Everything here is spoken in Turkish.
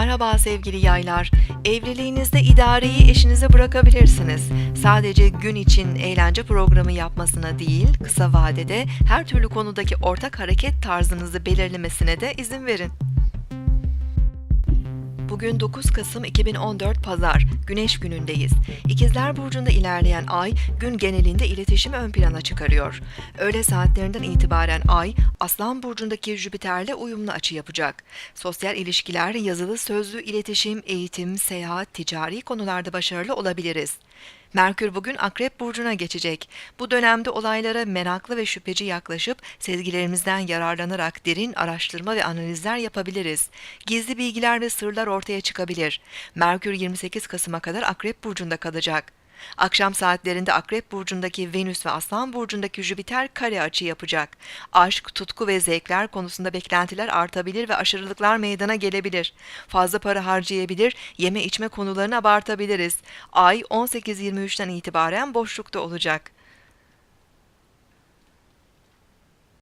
Merhaba sevgili yaylar. Evliliğinizde idareyi eşinize bırakabilirsiniz. Sadece gün için eğlence programı yapmasına değil, kısa vadede her türlü konudaki ortak hareket tarzınızı belirlemesine de izin verin. Bugün 9 Kasım 2014 Pazar, Güneş günündeyiz. İkizler Burcu'nda ilerleyen ay gün genelinde iletişimi ön plana çıkarıyor. Öğle saatlerinden itibaren ay Aslan Burcu'ndaki Jüpiter'le uyumlu açı yapacak. Sosyal ilişkiler, yazılı sözlü iletişim, eğitim, seyahat, ticari konularda başarılı olabiliriz. Merkür bugün Akrep Burcu'na geçecek. Bu dönemde olaylara meraklı ve şüpheci yaklaşıp sezgilerimizden yararlanarak derin araştırma ve analizler yapabiliriz. Gizli bilgiler ve sırlar ortaya çıkabilir. Merkür 28 Kasım'a kadar Akrep Burcu'nda kalacak. Akşam saatlerinde Akrep Burcu'ndaki Venüs ve Aslan Burcu'ndaki Jüpiter kare açı yapacak. Aşk, tutku ve zevkler konusunda beklentiler artabilir ve aşırılıklar meydana gelebilir. Fazla para harcayabilir, yeme içme konularını abartabiliriz. Ay 18-23'ten itibaren boşlukta olacak.